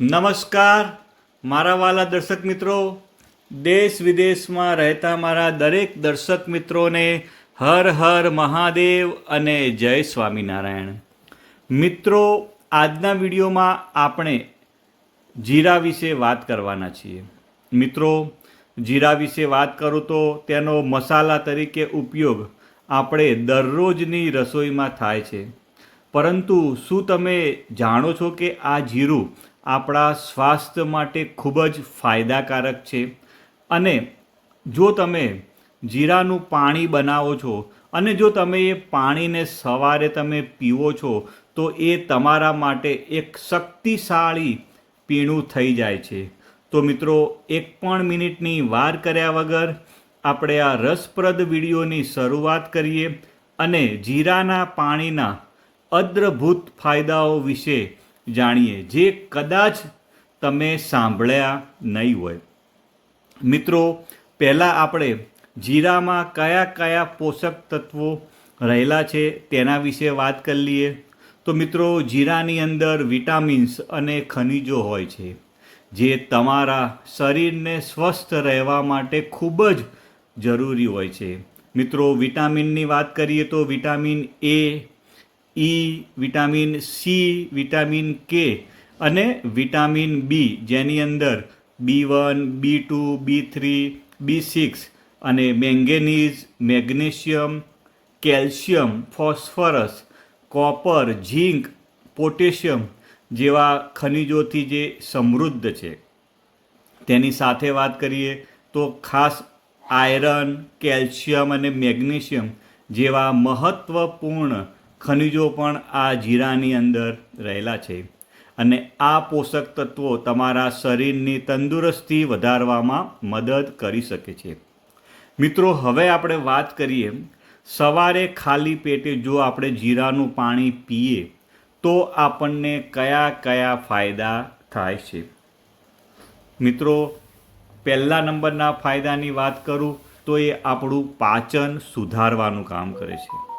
નમસ્કાર, મારા વાલા દર્શક મિત્રો. દેશ વિદેશમાં રહેતા મારા દરેક દર્શક મિત્રોને હર હર મહાદેવ અને જય સ્વામિનારાયણ. મિત્રો, આજના વિડીયોમાં આપણે જીરા વિશે વાત કરવાના છીએ. મિત્રો, જીરા વિશે વાત કરું તો તેનો મસાલા તરીકે ઉપયોગ આપણે દરરોજની રસોઈમાં થાય છે. પરંતુ શું તમે જાણો છો કે આ જીરું આપણા સ્વાસ્થ્ય માટે ખૂબ જ ફાયદાકારક છે. અને જો તમે જીરાનું પાણી બનાવો છો અને જો તમે એ પાણીને સવારે તમે પીવો છો, તો એ તમારા માટે એક શક્તિશાળી પીણું થઈ જાય છે. તો મિત્રો, એક પણ મિનિટની વાર કર્યા વગર આપણે આ રસપ્રદ વિડીયોની શરૂઆત કરીએ અને જીરાના પાણીના અદ્રભૂત ફાયદાઓ વિશે જાણીએ. જે કદાચ તમે સાંભળ્યા નહીં હોય. મિત્રો, પહેલાં આપણે જીરામાં કયા કયા પોષક તત્વો રહેલા છે તેના વિશે વાત કરી લઈએ. તો મિત્રો, જીરાની અંદર વિટામિન્સ અને ખનિજો હોય છે, જે તમારા શરીરને સ્વસ્થ રહેવા માટે ખૂબ જ જરૂરી હોય છે. મિત્રો, વિટામિનની વાત કરીએ તો vitamin A E vitamin C vitamin K અને વિટામિન બી જેની અંદર B one B two B three B six અને manganese magnesium calcium phosphorus copper zinc potassium જેવા ખનિજોથી જે સમૃદ્ધ છે. તેની સાથે વાત કરીએ તો ખાસ આયરન કેલ્શિયમ અને મેગ્નેશિયમ જેવા મહત્ત્વપૂર્ણ ખનિજો પણ આ જીરાની અંદર રહેલા છે અને આ પોષક તત્વો તમારા શરીરની તંદુરસ્તી વધારવામાં મદદ કરી શકે છે. મિત્રો, હવે આપણે વાત કરીએ, સવારે ખાલી પેટે જો આપણે જીરાનું પાણી પીએ, તો આપણને કયા કયા ફાયદા થાય છે? મિત્રો, પહેલા નંબરના ફાયદાની વાત કરું તો એ આપણું પાચન સુધારવાનું કામ કરે છે.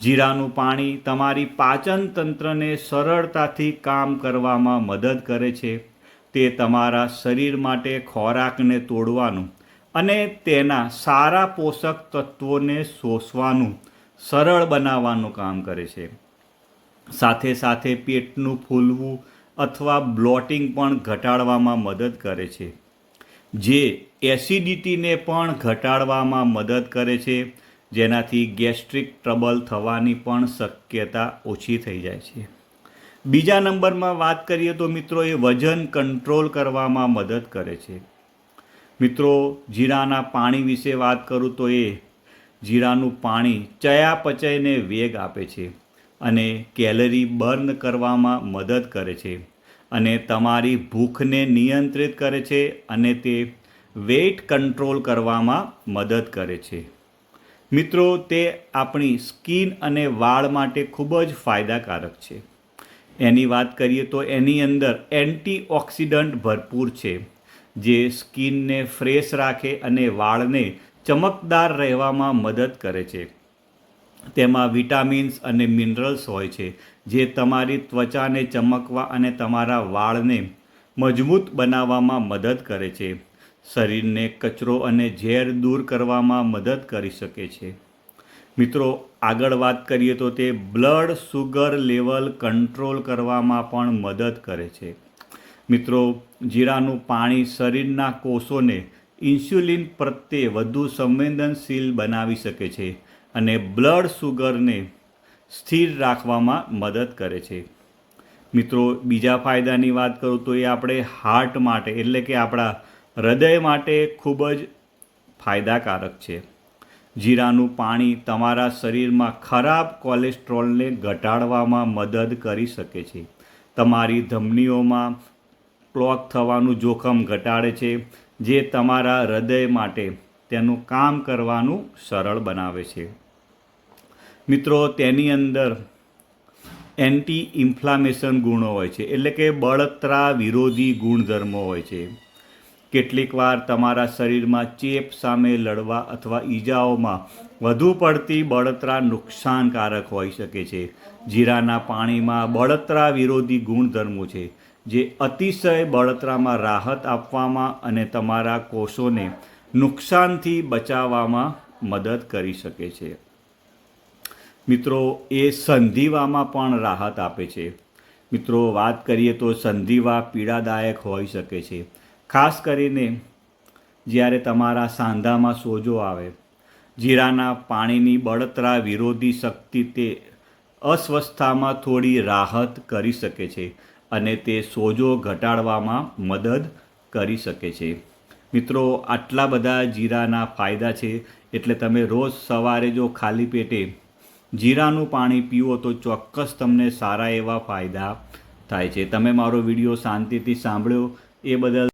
જીરાનું પાણી તમારી પાચન તંત્રને સરળતાથી કામ કરવામાં મદદ કરે છે. તે તમારા શરીર માટે ખોરાકને તોડવાનું અને તેના સારા પોષક તત્વોને શોષવાનું, સરળ બનાવવાનું કામ કરે છે. સાથે સાથે પેટનું ફૂલવું અથવા બ્લોટિંગ પણ ઘટાડવામાં મદદ કરે છે. જે એસિડિટીને પણ ઘટાડવામાં મદદ કરે છે જેનાથી ગેસ્ટ્રિક ટ્રબલ થવાની પણ શક્યતા ઓછી થઈ જાય છે. બીજા નંબરમાં વાત કરીએ તો મિત્રો એ વજન કંટ્રોલ કરવામાં મદદ કરે છે. મિત્રો, જીરાના પાણી વિશે વાત કરું તો એ જીરાનું પાણી ચયાપચયને વેગ આપે છે અને કેલરી બર્ન કરવામાં મદદ કરે છે અને તમારી ભૂખને નિયંત્રિત કરે છે અને તે વેઇટ કંટ્રોલ કરવામાં મદદ કરે છે. મિત્રો, તે આપણી સ્કિન અને વાળ માટે ખૂબ જ ફાયદાકારક છે. એની વાત કરીએ તો એની અંદર એન્ટીઓક્સિડન્ટ ભરપૂર છે, જે સ્કિનને ફ્રેશ રાખે અને વાળને ચમકદાર રહેવામાં મદદ કરે છે. તેમાં વિટામિન્સ અને મિનરલ્સ હોય છે, જે તમારી ત્વચાને ચમકવા અને તમારા વાળને મજબૂત બનાવવામાં મદદ કરે છે. શરીરને કચરો અને ઝેર દૂર કરવામાં મદદ કરી શકે છે. મિત્રો, આગળ વાત કરીએ તો તે બ્લડ સુગર લેવલ કંટ્રોલ કરવામાં પણ મદદ કરે છે. મિત્રો, જીરાનું પાણી શરીરના કોષોને ઇન્સ્યુલિન પ્રત્યે વધુ સંવેદનશીલ બનાવી શકે છે અને બ્લડ સુગરને સ્થિર રાખવામાં મદદ કરે છે. મિત્રો, બીજા ફાયદાની વાત કરું તો એ આપણે હાર્ટ માટે, એટલે કે આપણા હૃદય માટે ખૂબ જ ફાયદાકારક છે. જીરાનું પાણી તમારા શરીરમાં ખરાબ કોલેસ્ટ્રોલને ઘટાડવામાં મદદ કરી શકે છે. તમારી ધમનીઓમાં ક્લોક થવાનું જોખમ ઘટાડે છે, જે તમારા હૃદય માટે તેનું કામ કરવાનું સરળ બનાવે છે. મિત્રો, તેની અંદર એન્ટી ઇન્ફ્લામેશન ગુણો હોય છે, એટલે કે બળતરા વિરોધી ગુણધર્મો હોય છે. કેટલીક વાર તમારા શરીરમાં ચેપ સામે લડવા અથવા ઈજાઓમાં વધુ પડતી બળતરા નુકસાનકારક હોઈ શકે છે. જીરાના પાણીમાં બળતરા વિરોધી ગુણધર્મો છે, જે અતિશય બળતરામાં રાહત આપવામાં અને તમારા કોષોને નુકસાનથી બચાવવામાં મદદ કરી શકે છે. મિત્રો, એ સંધિવામાં પણ રાહત આપે છે. મિત્રો, વાત કરીએ તો સંધિવા પીડાદાયક હોઈ શકે છે. ખાસ કરીને જ્યારે તમારા સાંધામાં સોજો આવે, જીરાના પાણીની બળતરા વિરોધી શક્તિ તે અસ્વસ્થતામાં થોડી રાહત કરી શકે છે અને તે સોજો ઘટાડવામાં મદદ કરી શકે છે. મિત્રો, આટલા બધા જીરાના ફાયદા છે, એટલે તમે રોજ સવારે જો ખાલી પેટે જીરાનું પાણી પીવો તો ચોક્કસ તમને સારા એવા ફાયદા થાય છે. તમે મારો વીડિયો શાંતિથી સાંભળ્યો, એ બદલ